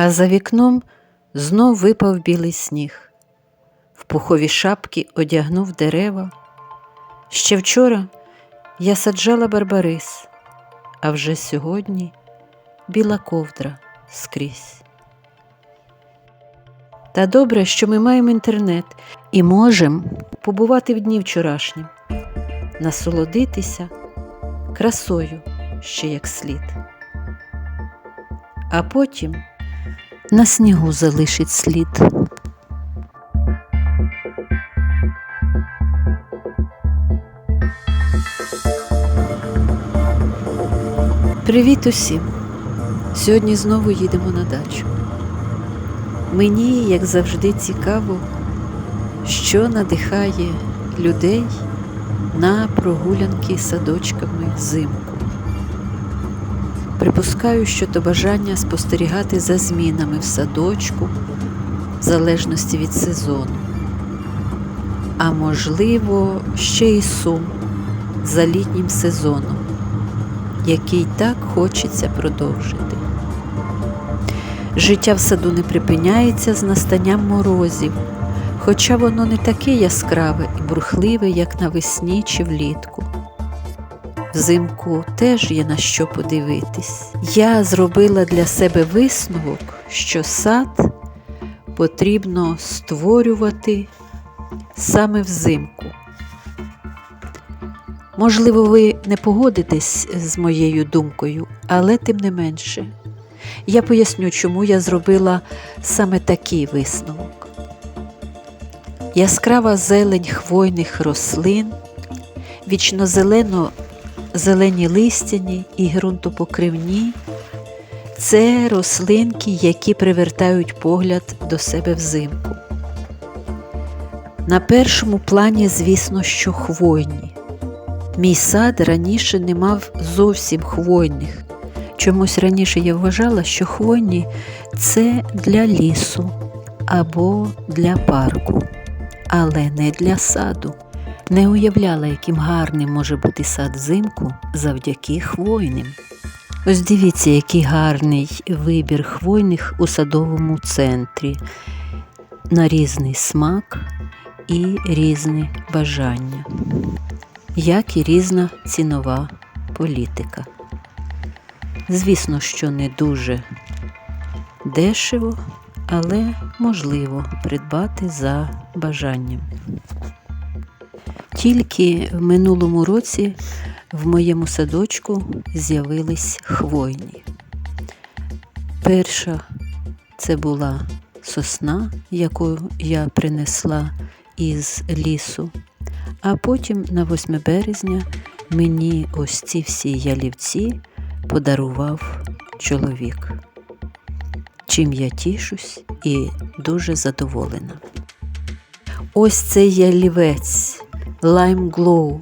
А за вікном знов випав білий сніг. В пухові шапки одягнув дерева. Ще вчора я саджала барбарис, а вже сьогодні біла ковдра скрізь. Та добре, що ми маємо інтернет і можемо побувати в дні вчорашнім, насолодитися красою ще як слід. А потім на снігу залишить слід. Привіт усім! Сьогодні знову їдемо на дачу. Мені, як завжди, цікаво, що надихає людей на прогулянки садочками взимку. Припускаю, що то бажання спостерігати за змінами в садочку в залежності від сезону. А можливо, ще й сум за літнім сезоном, який так хочеться продовжити. Життя в саду не припиняється з настанням морозів, хоча воно не таке яскраве і бурхливе, як навесні чи влітку. Взимку теж є на що подивитись. Я зробила для себе висновок, що сад потрібно створювати саме взимку. Можливо, ви не погодитесь з моєю думкою, але тим не менше. Я поясню, чому я зробила саме такий висновок. Яскрава зелень хвойних рослин, вічнозелено зелені листяні і ґрунтопокривні це рослинки, які привертають погляд до себе взимку. На першому плані, звісно, що хвойні. Мій сад раніше не мав зовсім хвойних. Чомусь раніше я вважала, що хвойні це для лісу або для парку, але не для саду. Не уявляла, яким гарним може бути сад взимку завдяки хвойним. Ось дивіться, який гарний вибір хвойних у садовому центрі на різний смак і різне бажання, як і різна цінова політика. Звісно, що не дуже дешево, але можливо придбати за бажанням. Тільки в минулому році в моєму садочку з'явились хвойні. Перша це була сосна, яку я принесла із лісу, а потім на 8 березня мені ось ці всі ялівці подарував чоловік, чим я тішусь і дуже задоволена. Ось цей ялівець. Lime Glow.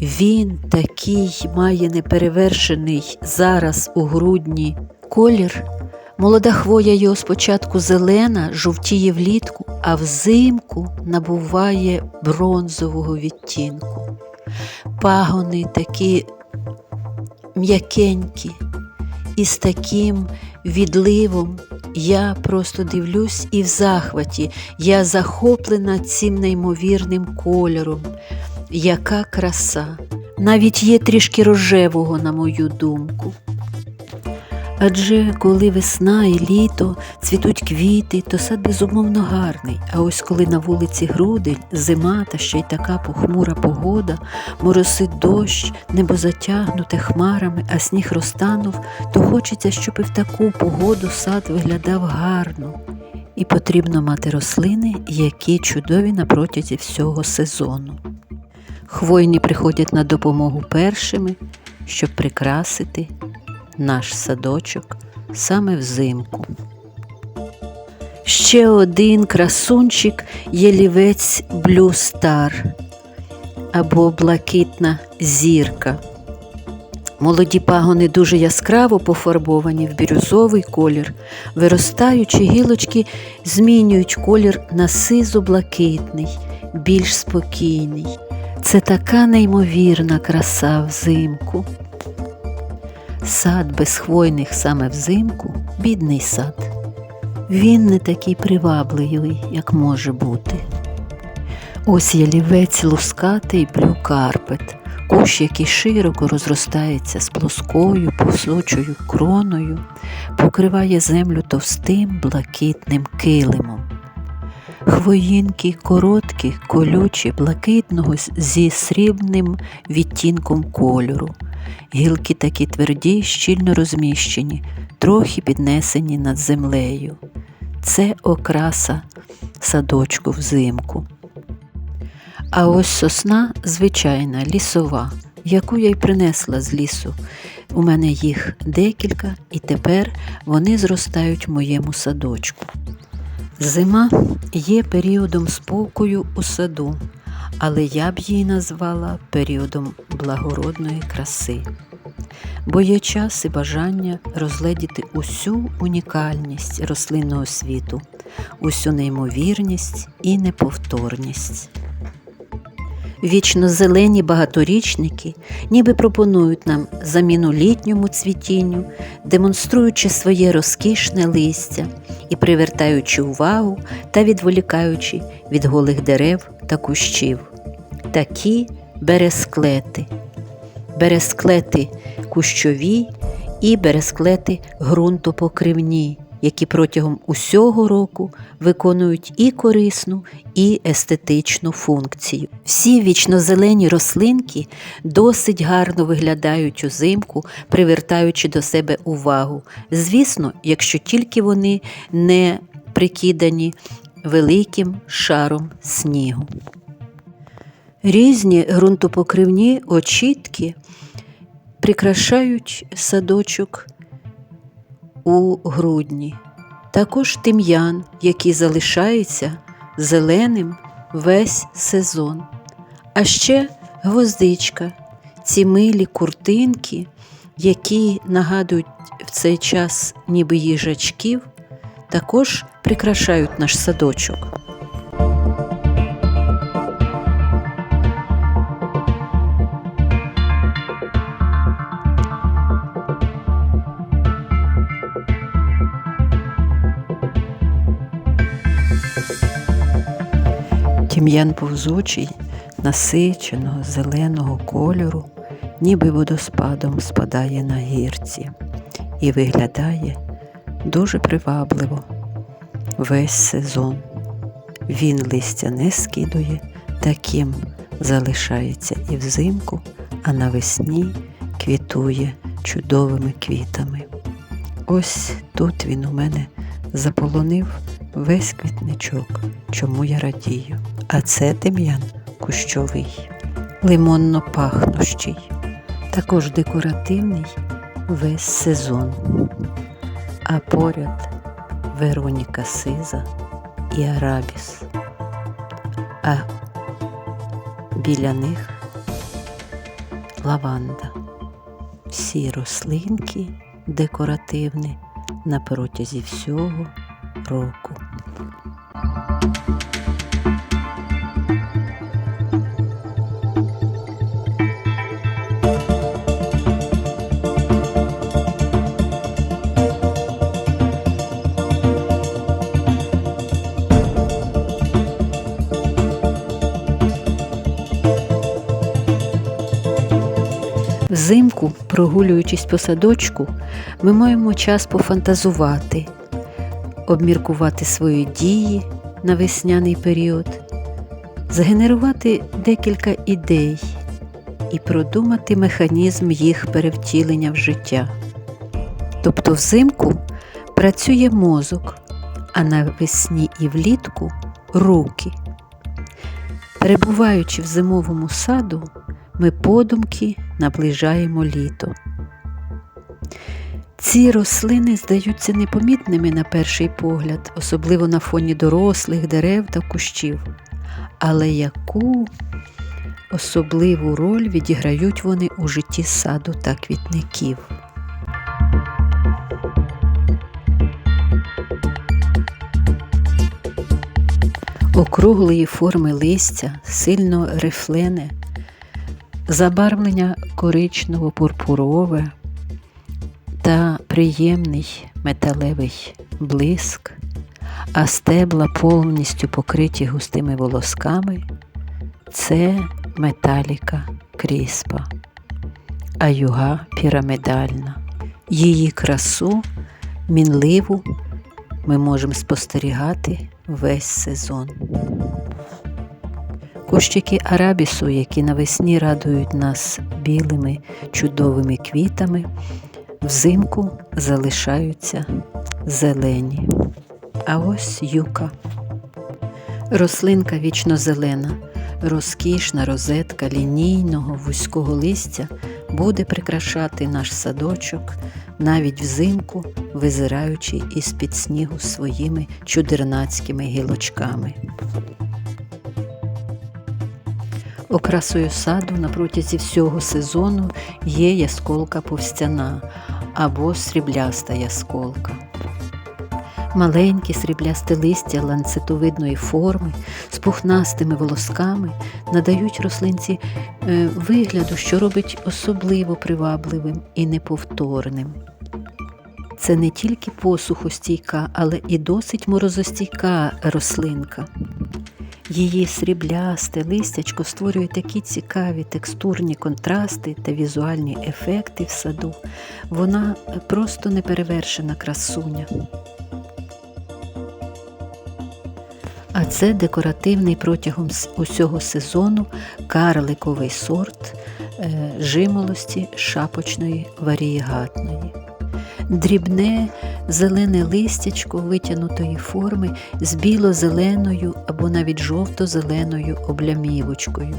Він такий має неперевершений зараз у грудні колір. Молода хвоя його спочатку зелена, жовтіє влітку, а взимку набуває бронзового відтінку. Пагони такі м'якенькі, і з таким відливом я просто дивлюсь і в захваті, я захоплена цим неймовірним кольором. Яка краса! Навіть є трішки рожевого, на мою думку. Адже коли весна і літо цвітуть квіти, то сад безумовно гарний. А ось коли на вулиці грудень, зима та ще й така похмура погода, моросить дощ, небо затягнуте хмарами, а сніг розтанув, то хочеться, щоб і в таку погоду сад виглядав гарно. І потрібно мати рослини, які чудові на протязі всього сезону. Хвойні приходять на допомогу першими, щоб прикрасити наш садочок саме взимку. Ще один красунчик єлівець Blue Star або блакитна зірка. Молоді пагони дуже яскраво пофарбовані в бірюзовий колір, виростаючи гілочки змінюють колір на сизо-блакитний, більш спокійний. Це така неймовірна краса взимку. Сад без хвойних саме взимку бідний сад. він не такий привабливий, як може бути. Ось ялівець лускатий блюкарпет, кущ, який широко розростається з плоскою посочою кроною, покриває землю товстим блакитним килимом. Хвоїнки короткі, колючі, блакитного зі срібним відтінком кольору. Гілки такі тверді, щільно розміщені, трохи піднесені над землею. Це окраса садочку взимку. А ось сосна звичайна, лісова, яку я й принесла з лісу. У мене їх декілька, і тепер вони зростають в моєму садочку. Зима є періодом спокою у саду, але я б її назвала періодом благородної краси, бо є час і бажання розгледіти усю унікальність рослинного світу, усю неймовірність і неповторність. Вічно зелені багаторічники ніби пропонують нам заміну літньому цвітінню, демонструючи своє розкішне листя і привертаючи увагу та відволікаючи від голих дерев та кущів. Такі бересклети, бересклети кущові і бересклети ґрунтопокривні, які протягом усього року виконують і корисну, і естетичну функцію. Всі вічнозелені рослинки досить гарно виглядають узимку, привертаючи до себе увагу. Звісно, якщо тільки вони не прикидані великим шаром снігу. Різні ґрунтопокривні очітки прикрашають садочок у грудні. Також тим'ян, який залишається зеленим весь сезон. А ще гвоздичка, ці милі куртинки, які нагадують в цей час ніби їжачків, також прикрашають наш садочок. Тім'ян повзучий, насиченого зеленого кольору, ніби водоспадом спадає на гірці і виглядає дуже привабливо весь сезон. Він листя не скидує, таким залишається і взимку, а навесні квітує чудовими квітами. Ось тут він у мене заполонив весь квітничок, чому я радію. А це тим'ян кущовий, лимонно пахнущий, також декоративний весь сезон. А поряд Вероніка Сиза і Арабіс. А біля них лаванда. Всі рослинки декоративні на протязі всього року. Взимку, прогулюючись по садочку, ми маємо час пофантазувати, обміркувати свої дії на весняний період, згенерувати декілька ідей і продумати механізм їх перевтілення в життя. Тобто взимку працює мозок, а навесні і влітку руки. Перебуваючи в зимовому саду, ми подумки наближаємо літо. Ці рослини здаються непомітними на перший погляд, особливо на фоні дорослих дерев та кущів. Але яку особливу роль відіграють вони у житті саду та квітників? Округлої форми листя, сильно рифлене, забарвлення коричнево-пурпурове та приємний металевий блиск а стебла повністю покриті густими волосками, це металіка кріспа, а юга пірамідальна. Її красу мінливу ми можемо спостерігати весь сезон. Кущики арабісу, які навесні радують нас білими чудовими квітами, взимку залишаються зелені. А ось юка. Рослинка вічно зелена, розкішна розетка лінійного вузького листя буде прикрашати наш садочок навіть взимку, визираючи із під снігу своїми чудернацькими гілочками. Окрасою саду на протязі всього сезону є ясколка повстяна або срібляста ясколка. Маленькі сріблясте листя ланцетовидної форми з пухнастими волосками надають рослинці е, вигляду, що робить особливо привабливим і неповторним. Це не тільки посухостійка, але і досить морозостійка рослинка. Її сріблясте листячко створює такі цікаві текстурні контрасти та візуальні ефекти в саду. Вона просто неперевершена красуня. А це декоративний протягом усього сезону карликовий сорт е, жимолості шапочної варієгатної. Дрібне зелене листячко витягнутої форми з біло-зеленою або навіть жовто-зеленою облямівочкою.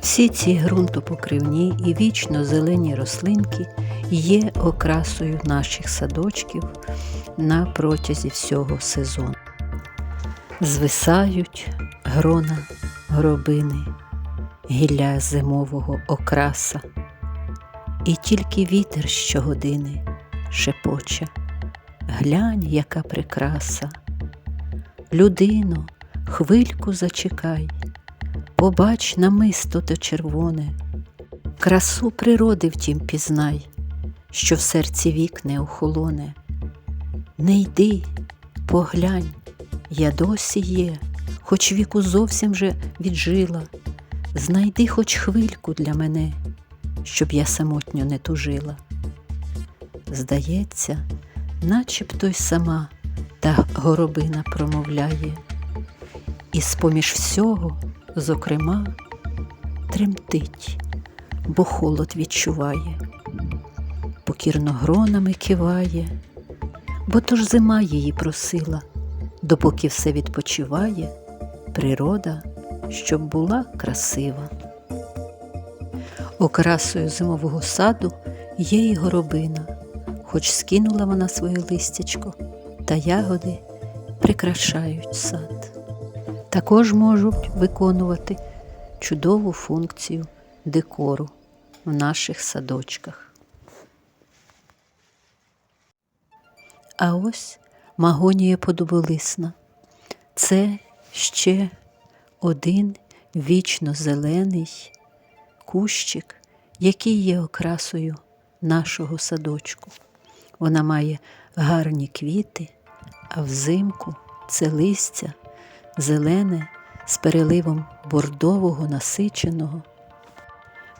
Всі ці ґрунтопокривні і вічно зелені рослинки є окрасою наших садочків на протязі всього сезону. Звисають грона гробини, гілля зимового окраса, і тільки вітер щогодини шепоче. Глянь, яка прикраса. Людино, хвильку зачекай, побач намисто то червоне, красу природи втім пізнай, що в серці вік не охолоне. Не йди, поглянь, я досі є, хоч віку зовсім же віджила. Знайди хоч хвильку для мене, щоб я самотньо не тужила. Здається, начебто й сама та горобина промовляє, і з-поміж всього, зокрема, тремтить, бо холод відчуває, покірно гронами киває, бо то ж зима її просила, допоки все відпочиває, природа, щоб була красива. Окрасою зимового саду є і горобина, хоч скинула вона своє листячко, та ягоди прикрашають сад. Також можуть виконувати чудову функцію декору в наших садочках. А ось магонія подоболисна. Це ще один вічно зелений кущик, який є окрасою нашого садочку. Вона має гарні квіти, а взимку це листя зелене з переливом бордового насиченого.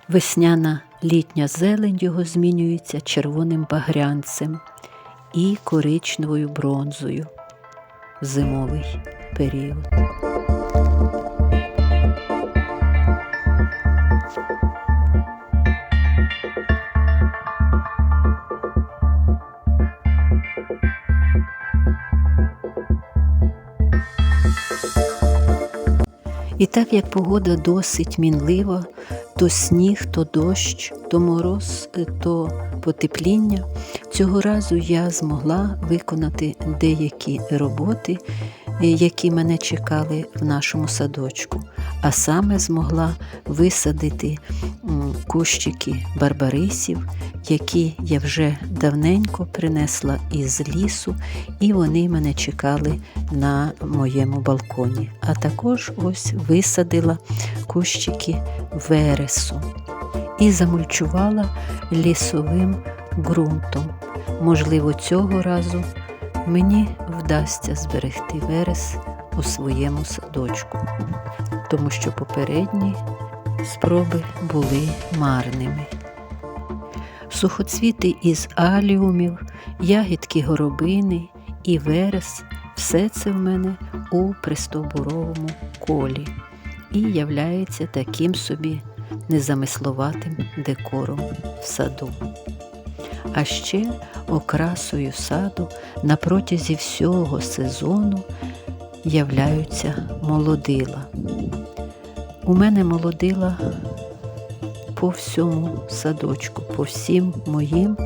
Весняна літня зелень його змінюється червоним багрянцем і коричневою бронзою в зимовий період. І так як погода досить мінлива, то сніг, то дощ, то мороз, е, то потепління, цього разу я змогла виконати деякі роботи, які мене чекали в нашому садочку, а саме змогла висадити кущики барбарисів, які я вже давненько принесла із лісу, і вони мене чекали на моєму балконі. А також ось висадила кущики вересу і замульчувала лісовим ґрунтом. Можливо, цього разу мені вдасться зберегти верес у своєму садочку, тому що попередні спроби були марними. Сухоцвіти із аліумів, ягідки горобини і верес все це в мене у пристовбуровому колі і являється таким собі незамисловатим декором в саду. А ще окрасою саду на протязі всього сезону являються молодила. У мене молодила по всьому садочку, по всім моїм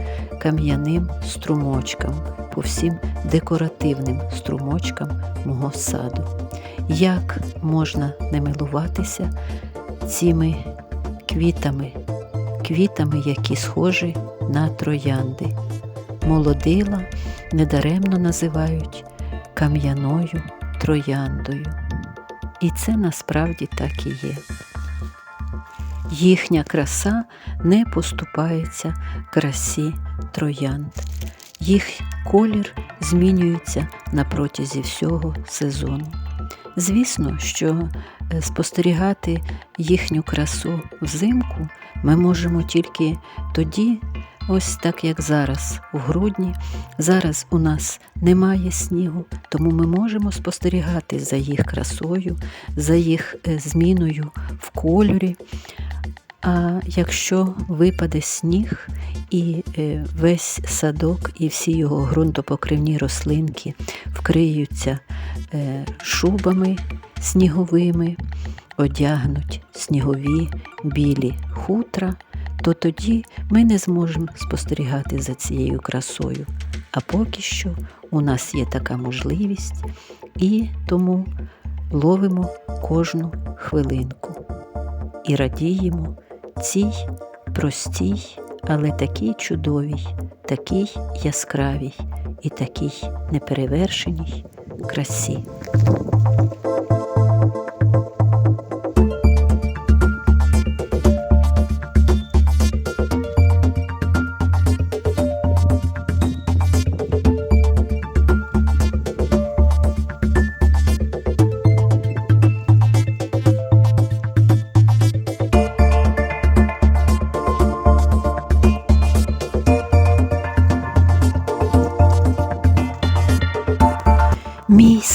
кам'яним струмочкам, по всім декоративним струмочкам мого саду. Як можна не милуватися цими квітами, квітами, які схожі на троянди. Молодила недаремно називають кам'яною трояндою. І це насправді так і є. Їхня краса не поступається красі троянд. Їх колір змінюється на протязі всього сезону. Звісно, що е, спостерігати їхню красу взимку ми можемо тільки тоді, ось так як зараз, у грудні. Зараз у нас немає снігу, тому ми можемо спостерігати за їх красою, за їх е, зміною в кольорі. А якщо випаде сніг і е, весь садок, і всі його ґрунтопокривні рослинки вкриються е, шубами сніговими, одягнуть снігові білі хутра, то тоді ми не зможемо спостерігати за цією красою. А поки що у нас є така можливість, і тому ловимо кожну хвилинку і радіємо цій простій, але такій чудовій, такій яскравій і такій неперевершеній красі.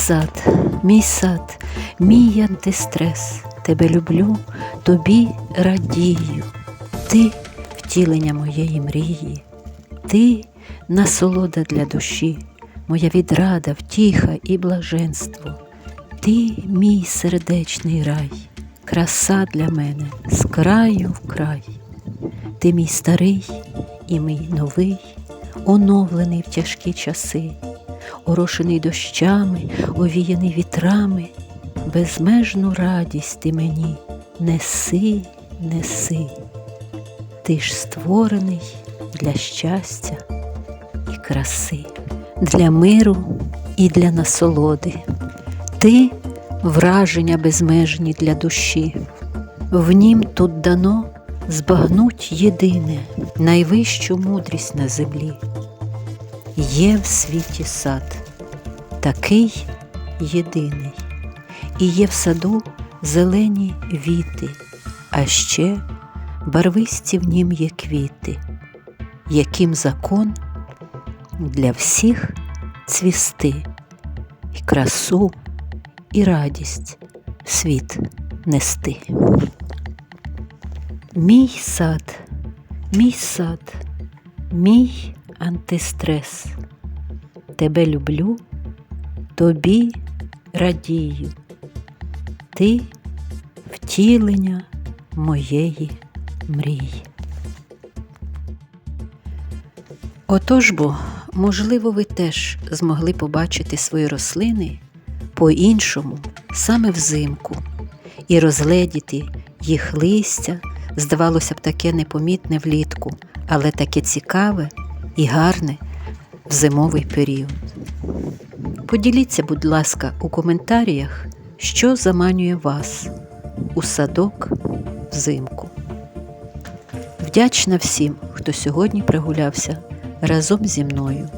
Сад, мій сад, мій антистрес, тебе люблю, тобі радію. Ти втілення моєї мрії, ти насолода для душі, моя відрада, втіха і блаженство. Ти мій сердечний рай, краса для мене з краю в край. Ти мій старий і мій новий, оновлений в тяжкі часи орошений дощами, овіяний вітрами, безмежну радість ти мені неси, неси. Ти ж створений для щастя і краси, для миру і для насолоди. Ти враження безмежні для душі, в нім тут дано збагнуть єдине, найвищу мудрість на землі. Є в світі сад, такий єдиний, і є в саду зелені віти, а ще барвисті в нім є квіти, яким закон для всіх цвісти, і красу, і радість в світ нести. Мій сад, мій сад, мій антистрес. Тебе люблю, тобі радію. Ти втілення моєї мрії. Отож бо, можливо, ви теж змогли побачити свої рослини по-іншому саме взимку і розгледіти їх листя, здавалося б, таке непомітне влітку, але таке цікаве і гарне в зимовий період. Поділіться, будь ласка, у коментарях, що заманює вас у садок взимку. Вдячна всім, хто сьогодні прогулявся разом зі мною.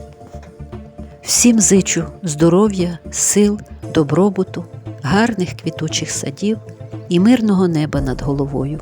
Всім зичу здоров'я, сил, добробуту, гарних квітучих садів і мирного неба над головою.